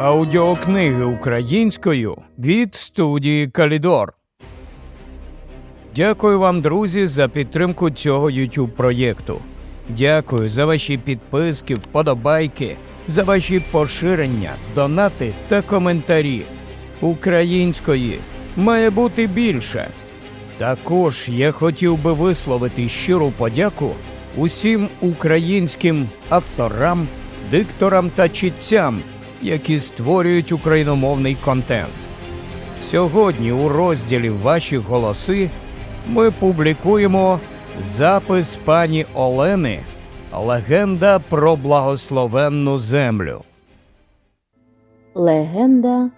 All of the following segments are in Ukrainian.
Аудіокниги українською від студії Калідор. Дякую вам, друзі, за підтримку цього YouTube проєкту. Дякую за ваші підписки, вподобайки, за ваші поширення, донати та коментарі. Української має бути більше. Також я хотів би висловити щиру подяку усім українським авторам, дикторам та читцям, які створюють україномовний контент. Сьогодні у розділі Ваші голоси ми публікуємо запис пані Олени Легенда про благословенну землю. Легенда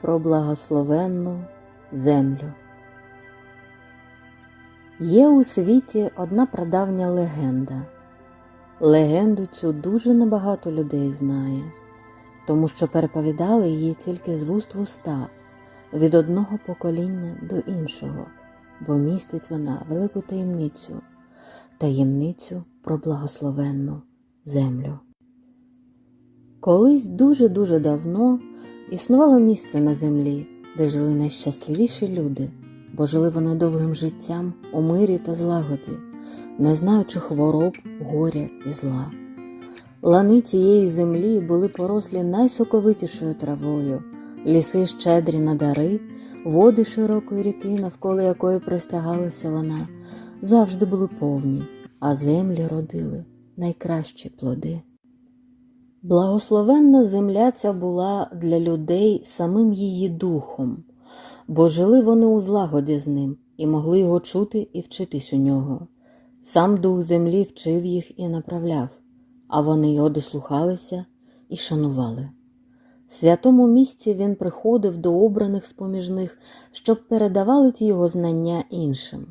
про благословенну землю. Є у світі одна прадавня легенда. Легенду цю дуже небагато людей знає, тому що переповідали її тільки з вуст в уста, від одного покоління до іншого, бо містить вона велику таємницю, таємницю про благословенну землю. Колись дуже-дуже давно існувало місце на землі, де жили найщасливіші люди, бо жили вони довгим життям у мирі та злагоді, не знаючи хвороб, горя і зла. Лани цієї землі були порослі найсоковитішою травою, ліси щедрі на дари, води широкої ріки, навколо якої простягалася вона, завжди були повні, а землі родили найкращі плоди. Благословенна земля ця була для людей самим її духом, бо жили вони у злагоді з ним і могли його чути і вчитись у нього. Сам дух землі вчив їх і направляв, а вони його дослухалися і шанували. В святому місці він приходив до обраних з поміж них, щоб передавали ті його знання іншим.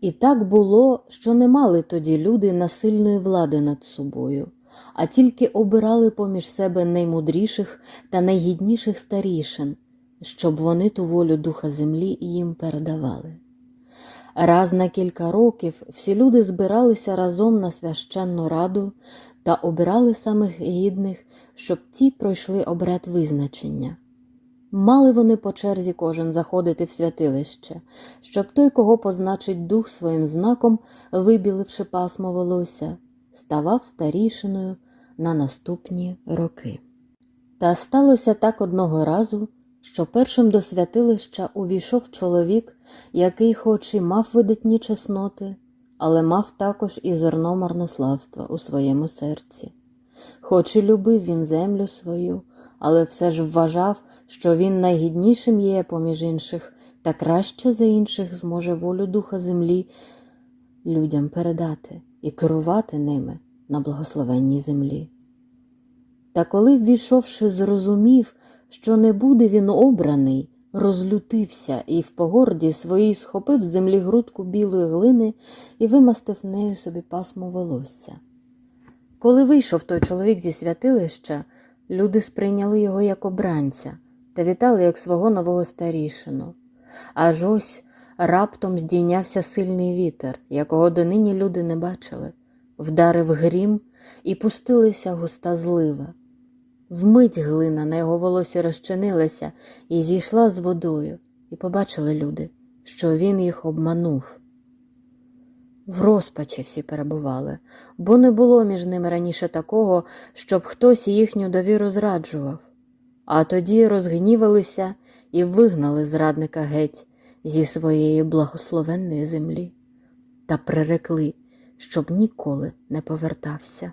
І так було, що не мали тоді люди насильної влади над собою а тільки обирали поміж себе наймудріших та найгідніших старішин, щоб вони ту волю духа землі їм передавали. Раз на кілька років всі люди збиралися разом на священну раду та обирали самих гідних, щоб ті пройшли обряд визначення. Мали вони по черзі кожен заходити в святилище, щоб той, кого позначить дух своїм знаком, вибіливши пасмо волосся, ставав старішиною на наступні роки. Та сталося так одного разу, що першим до святилища увійшов чоловік, який, хоч і мав видатні чесноти, але мав також і зерно марнославства у своєму серці. Хоч і любив він землю свою, але все ж вважав, що він найгіднішим є поміж інших та краще за інших зможе волю духа землі людям передати і керувати ними на благословенній землі. Та коли, ввійшовши, зрозумів, що не буде він обраний, розлютився і в погорді своїй схопив з землі грудку білої глини і вимастив нею собі пасмо волосся. Коли вийшов той чоловік зі святилища, люди сприйняли його як обранця та вітали як свого нового старішину. Аж ось раптом здійнявся сильний вітер, якого донині люди не бачили, вдарив грім і пустилася густа злива. Вмить глина на його волосі розчинилася і зійшла з водою, і побачили люди, що він їх обманув. В розпачі всі перебували, бо не було між ними раніше такого, щоб хтось їхню довіру зраджував. А тоді розгнівалися і вигнали зрадника геть зі своєї благословенної землі та прирекли, щоб ніколи не повертався.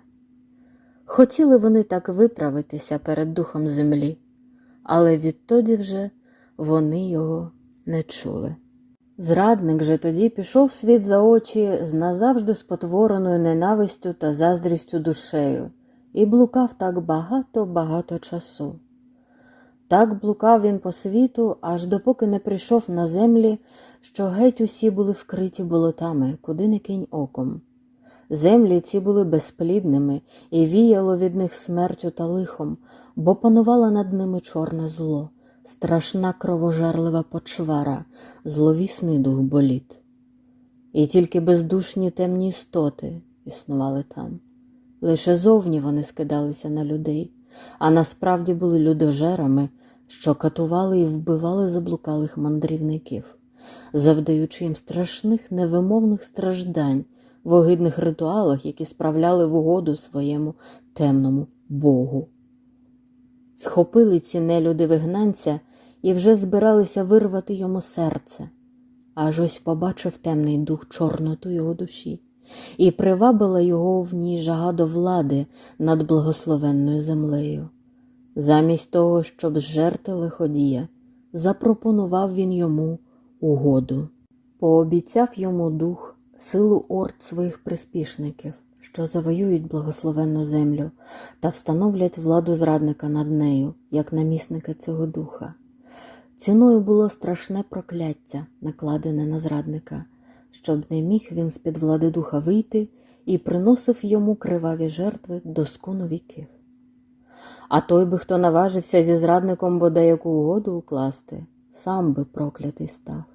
Хотіли вони так виправитися перед духом землі, але відтоді вже вони його не чули. Зрадник же тоді пішов світ за очі з назавжди спотвореною ненавистю та заздрістю душею і блукав так багато-багато часу. Так блукав він по світу, аж допоки не прийшов на землі, що геть усі були вкриті болотами, куди не кинь оком. Землі ці були безплідними і віяло від них смертю та лихом, бо панувала над ними чорне зло, страшна кровожерлива почвара, зловісний дух боліт. І тільки бездушні темні істоти існували там. Лише зовні вони скидалися на людей, а насправді були людожерами, що катували і вбивали заблукалих мандрівників, завдаючи їм страшних невимовних страждань в огидних ритуалах, які справляли в угоду своєму темному Богу. Схопили ці нелюди вигнанця і вже збиралися вирвати йому серце. Аж ось побачив темний дух чорноту його душі, і привабила його в ній жага до влади над благословенною землею. Замість того, щоб зжерти лиходія, запропонував він йому угоду. Пообіцяв йому дух силу орд своїх приспішників, що завоюють благословенну землю та встановлять владу зрадника над нею, як намісника цього духа. Ціною було страшне прокляття, накладене на зрадника, щоб не міг він з-під влади духа вийти і приносив йому криваві жертви до скону віків. А той би, хто наважився зі зрадником бодай яку угоду укласти, сам би проклятий став.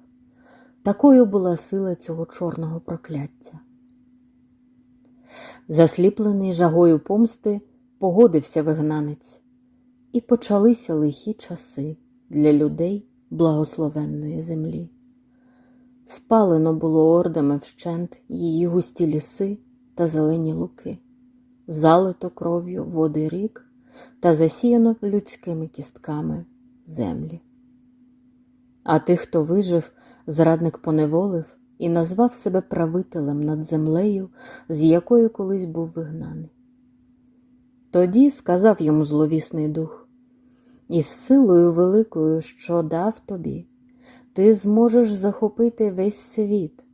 Такою була сила цього чорного прокляття. Засліплений жагою помсти, погодився вигнанець, і почалися лихі часи для людей благословенної землі. Спалено було ордами вщент її густі ліси та зелені луки, залито кров'ю води рік та засіяно людськими кістками землі. А тих, хто вижив, зрадник поневолив і назвав себе правителем над землею, з якої колись був вигнаний. Тоді сказав йому зловісний дух із силою великою, що дав тобі, ти зможеш захопити весь світ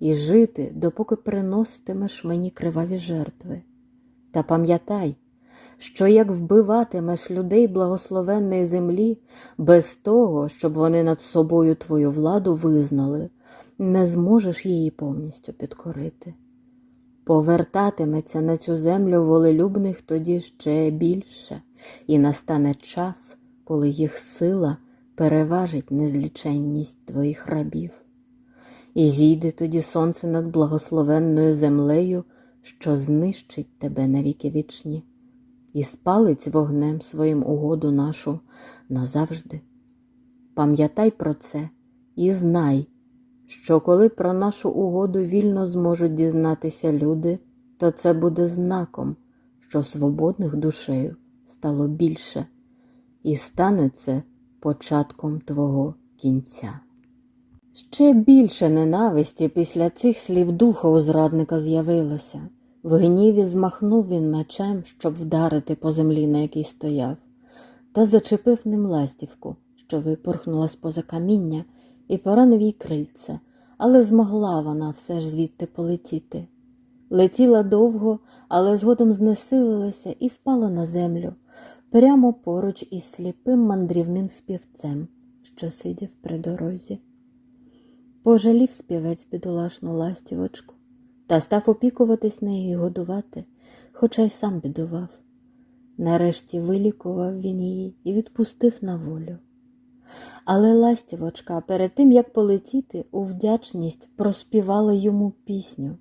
і жити, допоки приноситимеш мені криваві жертви. Та пам'ятай, що як вбиватимеш людей благословенної землі без того, щоб вони над собою твою владу визнали, не зможеш її повністю підкорити. Повертатиметься на цю землю волелюбних тоді ще більше, і настане час, коли їх сила переважить незліченність твоїх рабів. І зійде тоді сонце над благословенною землею, що знищить тебе навіки вічні, і спалить вогнем своїм угоду нашу назавжди. Пам'ятай про це і знай, що коли про нашу угоду вільно зможуть дізнатися люди, то це буде знаком, що свободних душею стало більше, і стане це початком твого кінця. Ще більше ненависті після цих слів духа у зрадника з'явилося. В гніві змахнув він мечем, щоб вдарити по землі, на якій стояв, та зачепив ним ластівку, що випорхнула з поза каміння, і поранив їй крильце, але змогла вона все ж звідти полетіти. Летіла довго, але згодом знесилилася і впала на землю, прямо поруч із сліпим мандрівним співцем, що сидів при дорозі. Пожалів співець бідолашну ластівочку та став опікуватись нею і годувати, хоча й сам бідував. Нарешті вилікував він її і відпустив на волю. Але ластівочка перед тим, як полетіти, у вдячність проспівала йому пісню,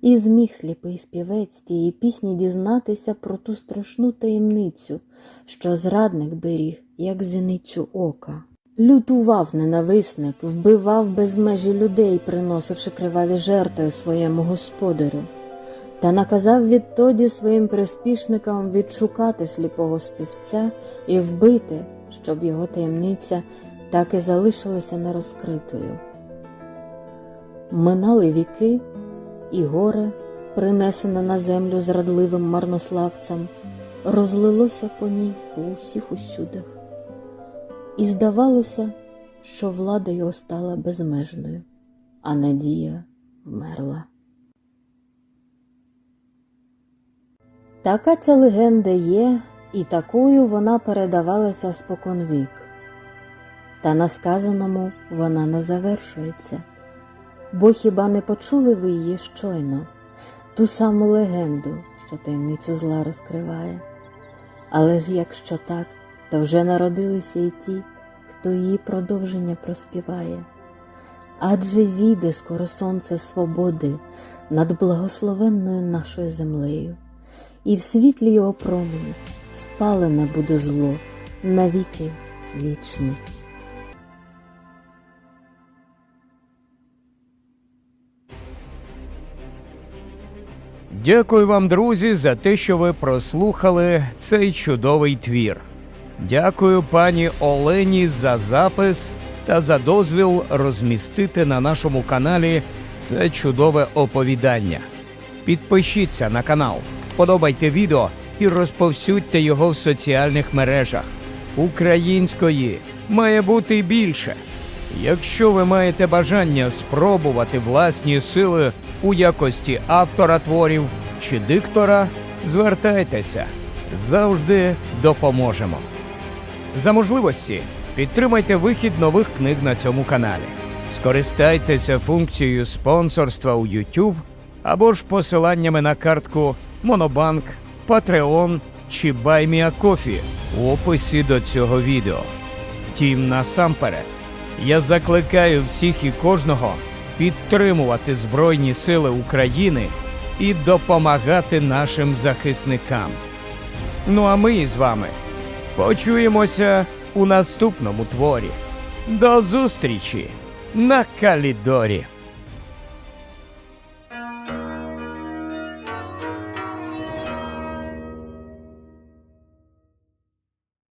і зміг сліпий співець тієї пісні дізнатися про ту страшну таємницю, що зрадник беріг, як зіницю ока. Лютував ненависник, вбивав без межі людей, приносивши криваві жертви своєму господарю, та наказав відтоді своїм приспішникам відшукати сліпого співця і вбити, щоб його таємниця так і залишилася нерозкритою. Минали віки, і горе, принесене на землю зрадливим марнославцям, розлилося по ній по усіх усюдах. І здавалося, що влада його стала безмежною, а надія вмерла. Така ця легенда є, і такою вона передавалася споконвік. Та на сказаному вона не завершується, бо хіба не почули ви її щойно, ту саму легенду, що таємницю зла розкриває? Але ж якщо так, то вже народилися і ті, хто її продовження проспіває. Адже зійде скоро сонце свободи над благословенною нашою землею, і в світлі його промені спалене буде зло навіки вічні. Дякую вам, друзі, за те, що ви прослухали цей чудовий твір. Дякую пані Олені за запис та за дозвіл розмістити на нашому каналі це чудове оповідання. Підпишіться на канал, подобайте відео і розповсюдьте його в соціальних мережах. Української має бути більше. Якщо ви маєте бажання спробувати власні сили у якості автора творів чи диктора, звертайтеся. Завжди допоможемо. За можливості підтримайте вихід нових книг на цьому каналі. Скористайтеся функцією спонсорства у YouTube або ж посиланнями на картку Монобанк, Patreon чи BuyMeACoffee у описі до цього відео. Втім, насамперед, я закликаю всіх і кожного підтримувати Збройні Сили України і допомагати нашим захисникам. Ну а ми з вами почуємося у наступному творі. До зустрічі на Калідорі!